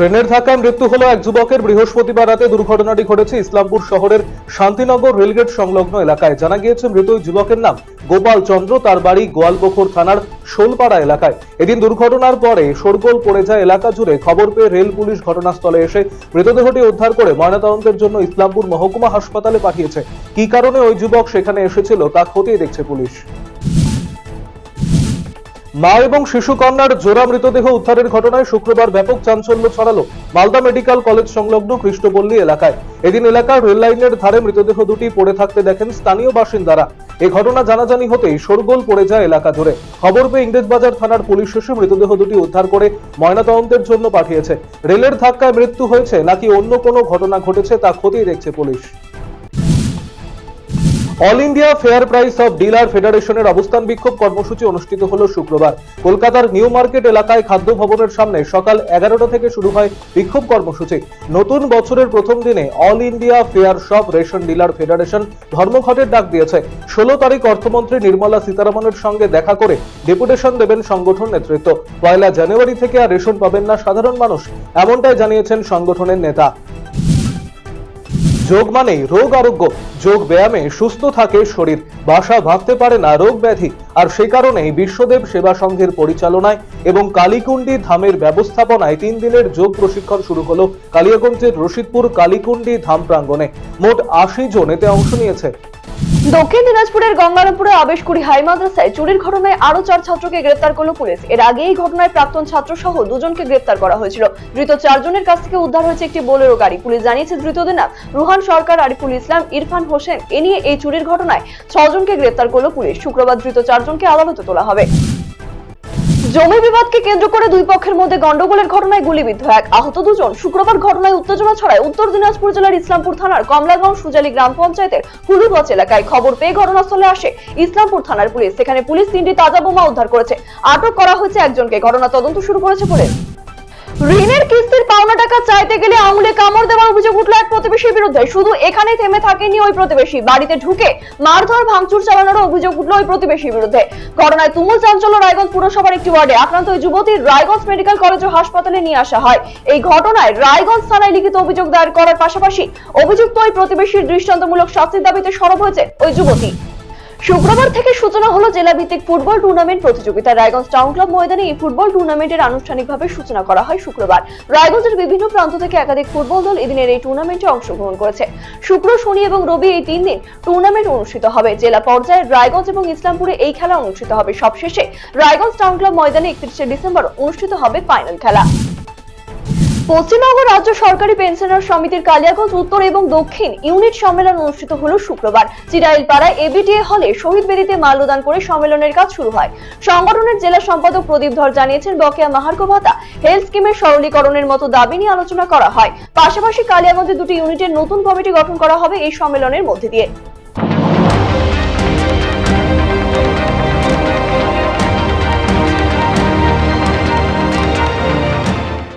ট্রেনের ধাক্কায় মৃত্যু হলো এক যুবকের। বৃহস্পতিবার রাতে দুর্ঘটনাটি ঘটেছে ইসলামপুর শহরের শান্তিনগর রেলগেট সংলগ্ন এলাকায়। জানা গিয়েছে, মৃত যুবকের নাম গোপাল চন্দ্র। তার বাড়ি গোয়ালবখর থানার শোলপাড়া এলাকায়। এদিন দুর্ঘটনার পরে শোরগোল পড়ে যায় এলাকা জুড়ে। খবর পেয়ে রেল পুলিশ ঘটনাস্থলে এসে মৃতদেহটি উদ্ধার করে ময়নাতদন্তের জন্য ইসলামপুর মহকুমা হাসপাতালে পাঠিয়েছে। কি কারণে ওই যুবক সেখানে এসেছিল তা খতিয়ে দেখছে পুলিশ। মা এবং শিশু কন্যার জোড়া মৃতদেহ উদ্ধারের ঘটনায় শুক্রবার ব্যাপক চাঞ্চল্য ছড়ালো মালদা মেডিকেল কলেজ সংলগ্ন কৃষ্ণপল্লী এলাকায়। এদিন এলাকার রেল লাইনের ধারে মৃতদেহ দুটি পড়ে থাকতে দেখেন স্থানীয় বাসিন্দারা। এ ঘটনা জানাজানি হতেই শোরগোল পড়ে যায় এলাকা ধরে। খবর পেয়ে ইংরেজবাজার থানার পুলিশ এসে মৃতদেহ দুটি উদ্ধার করে ময়নাতদন্তের জন্য পাঠিয়েছে। রেলের ধাক্কায় মৃত্যু হয়েছে নাকি অন্য কোনো ঘটনা ঘটেছে তা খতিয়ে দেখছে police. All India fair price of dealer ফেডারেশনের অবস্থান বিক্ষোভ কর্মসূচি অনুষ্ঠিত হল শুক্রবার। কলকাতার নিউ মার্কেট এলাকায় খাদ্য ভবনের সামনে সকাল এগারোটা থেকে শুরু হয় বিক্ষোভ কর্মসূচি। নতুন বছরের প্রথম দিনে all India fair shop ration dealer federation ধর্মঘটের ডাক দিয়েছে। ষোলো তারিখ অর্থমন্ত্রী নির্মলা সীতারামনের সঙ্গে দেখা করে ডেপুটেশন দেবেন সংগঠন নেতৃত্ব। পয়লা জানুয়ারি থেকে আর রেশন পাবেন না সাধারণ মানুষ, এমনটাই জানিয়েছেন সংগঠনের নেতা। যোগ মানেই রোগ আরোগ্য, যোগ ব্যায়ামে সুস্থ থাকে শরীর। বাসা ভাবতে পারে না রোগ ব্যাধি, আর সে কারণেই বিশ্বদেব সেবা সংঘের পরিচালনায় এবং কালীকুণ্ডি ধামের ব্যবস্থাপনায় তিন দিনের যোগ প্রশিক্ষণ শুরু হলো কালিয়াগঞ্জের রশিদপুর কালীকুণ্ডি ধাম প্রাঙ্গণে। মোট আশি জন এতে অংশ নিয়েছে। দক্ষিণ দিনাজপুরের গঙ্গারামপুরে আবেশকুড়ি হাই মাদ্রাসায় চুরির ঘটনায় আরও চার ছাত্রকে গ্রেপ্তার করল পুলিশ। এর আগে এই ঘটনায় প্রাক্তন ছাত্র সহ দুজনকে গ্রেপ্তার করা হয়েছিল। ধৃত চারজনের কাছ থেকে উদ্ধার হয়েছে একটি বোলেরো গাড়ি। পুলিশ জানিয়েছে ধৃতদের নাম রুহান সরকার, আরিফুল ইসলাম, ইরফান হোসেন, এ নিয়ে এই চুরির ঘটনায় ছজনকে গ্রেপ্তার করল পুলিশ। শুক্রবার ধৃত চারজনকে আদালতে তোলা হবে। জমি বিবাদকে কেন্দ্র করে দুই পক্ষের মধ্যে গন্ডগোলের ঘটনায় গুলিবিদ্ধ এক আহত দুজন। শুক্রবার ঘটনায় উত্তেজনা ছড়ায় উত্তর দিনাজপুর জেলার ইসলামপুর থানার কমলাগঞ্জ সুজালি গ্রাম পঞ্চায়েতের হুলুগঞ্জ এলাকায় খবর পেয়ে ঘটনাস্থলে আসে ইসলামপুর থানার পুলিশ। সেখানে পুলিশ তিনটি তাজা বোমা উদ্ধার করেছে। আটক করা হয়েছে একজনকে। ঘটনা তদন্ত শুরু করেছে পুলিশ। ঋণের কিস্তির পাওনা টাকা চাইতে গেলে আঙুলে কামড় দেওয়ার অভিযোগ উঠল এক প্রতিবেশীর বিরুদ্ধে। শুধু এখানেই থেমে থাকেনি ওই প্রতিবেশী। বাড়িতে ঢুকে মারধর, ভাঙচুর চালানোর অভিযোগ উঠল ওই প্রতিবেশীর বিরুদ্ধে। ঘটনায় তুমুল চাঞ্চল্য রায়গঞ্জ পুরসভার একটি ওয়ার্ডে আক্রান্ত ওই যুবতী রায়গঞ্জ মেডিকেল কলেজ ও হাসপাতালে নিয়ে আসা হয়। এই ঘটনায় রায়গঞ্জ থানায় লিখিত অভিযোগ দায়ের করার পাশাপাশি অভিযুক্ত ওই প্রতিবেশীর দৃষ্টান্তমূলক শাস্তির দাবিতে সরব হয়েছে ওই যুবতী। শুক্রবার থেকে সূচনা হলো জেলা ভিত্তিক ফুটবল টুর্নামেন্ট প্রতিযোগিতা। রায়গঞ্জ টাউন ক্লাব ময়দানে এই ফুটবল টুর্নামেন্টের আনুষ্ঠানিকভাবে সূচনা করা হয় শুক্রবার। রায়গঞ্জের বিভিন্ন প্রান্ত থেকে একাধিক ফুটবল দল এদিনের এই টুর্নামেন্টে অংশগ্রহণ করেছে। শুক্র, শনি এবং রবি এই তিন দিন টুর্নামেন্ট অনুষ্ঠিত হবে। জেলা পর্যায়ে রায়গঞ্জ এবং ইসলামপুরে এই খেলা অনুষ্ঠিত হবে। সবশেষে রায়গঞ্জ টাউন ক্লাব ময়দানে একত্রিশে ডিসেম্বর অনুষ্ঠিত হবে ফাইনাল খেলা। পশ্চিমবঙ্গ রাজ্য সরকারি পেনশনার সমিতির কালিয়াগঞ্জ উত্তর এবং দক্ষিণ ইউনিট সম্মেলন অনুষ্ঠিত হলো শুক্রবার। চিরাইলপাড়ায় এবিটিএ হলে শহীদ বেদিতে মাল্যদান করে সম্মেলনের কাজ শুরু হয়। সংগঠনের জেলা সম্পাদক প্রদীপ ধর জানিয়েছেন, বকেয়া মাহার্ঘ ভাতা, হেলথ স্কিমের সরলীকরণের মতো দাবি নিয়ে আলোচনা করা হয়। পাশাপাশি কালিয়াগঞ্জে দুটি ইউনিটের নতুন কমিটি গঠন করা হবে এই সম্মেলনের মধ্যে দিয়ে।